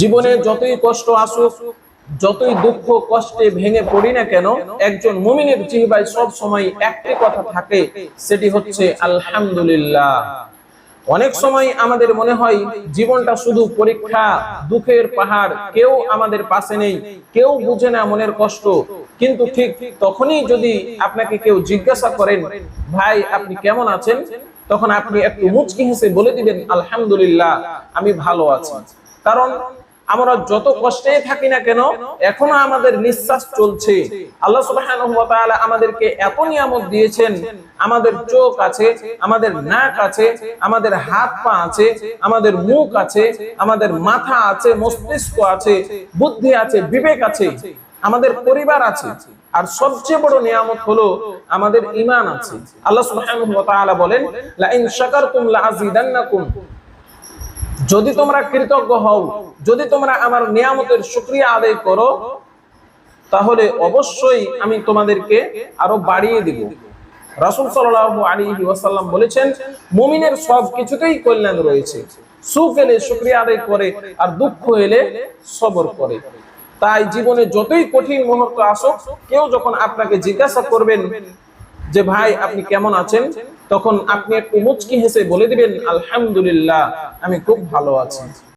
জীবনে যতই কষ্ট আসুক, যতই দুঃখ কষ্টে ভেঙে পড়ি না কেন, একজন মুমিনের জিহবায় সব সময় একটি কথা থাকে, সেটি হচ্ছে আলহামদুলিল্লাহ। অনেক সময় আমাদের মনে হয় জীবনটা শুধু পরীক্ষা, দুঃখের পাহাড়, কেউ আমাদের পাশে নেই, কেউ বুঝে না মনের কষ্ট। কিন্তু ঠিক তখনই যদি আপনাকে কেউ জিজ্ঞাসা করেন, ভাই, আপনি কেমন আছেন? তখন আপনি একটু মুচকি হেসে বলে দিবেন, আলহামদুলিল্লাহ, আমি ভালো আছি। কারণ আমরা যত কষ্টে থাকি না কেন, এখনও আমাদের নিঃশ্বাস চলছে। আল্লাহ তাআলা আমাদেরকে এত নিয়ামত দিয়েছেন। আমাদের চোখ আছে, আমাদের নাক আছে, আমাদের হাত পা আছে, আমাদের মুখ আছে, আমাদের মাথা আছে, মস্তিষ্ক আছে, বুদ্ধি আছে, বিবেক আছে, আমাদের পরিবার আছে। আর সবচেয়ে বড় নিয়ামত হলো আমাদের ঈমান আছে। আল্লাহ সুবহানাহু ওয়া তাআলা বলেন লা ইন শাকারতুম লা যদি তোমরা কৃতজ্ঞ হও, যদি তোমরা আমার নিয়ামতের শুকরিয়া আদায় করো, তাহলে অবশ্যই আমি তোমাদেরকে আরও বাড়িয়ে দিব। রাসূল সাল্লাল্লাহু আলাইহি ওয়াসাল্লাম বলেছেন, মুমিনের সব কিছুতেই কল্যাণ রয়েছে। সুখ এলে শুকরিয়া আদায় করে, আর দুঃখ এলে সবর করে। তাই জীবনে যতই কঠিন মুহূর্ত আসুক, কেউ যখন আপনাকে জিজ্ঞাসা করবেন যে ভাই, আপনি কেমন আছেন? তখন আপনি একটু মুচকি হেসে বলে দিবেন, আলহামদুলিল্লাহ, আমি খুব ভালো আছি।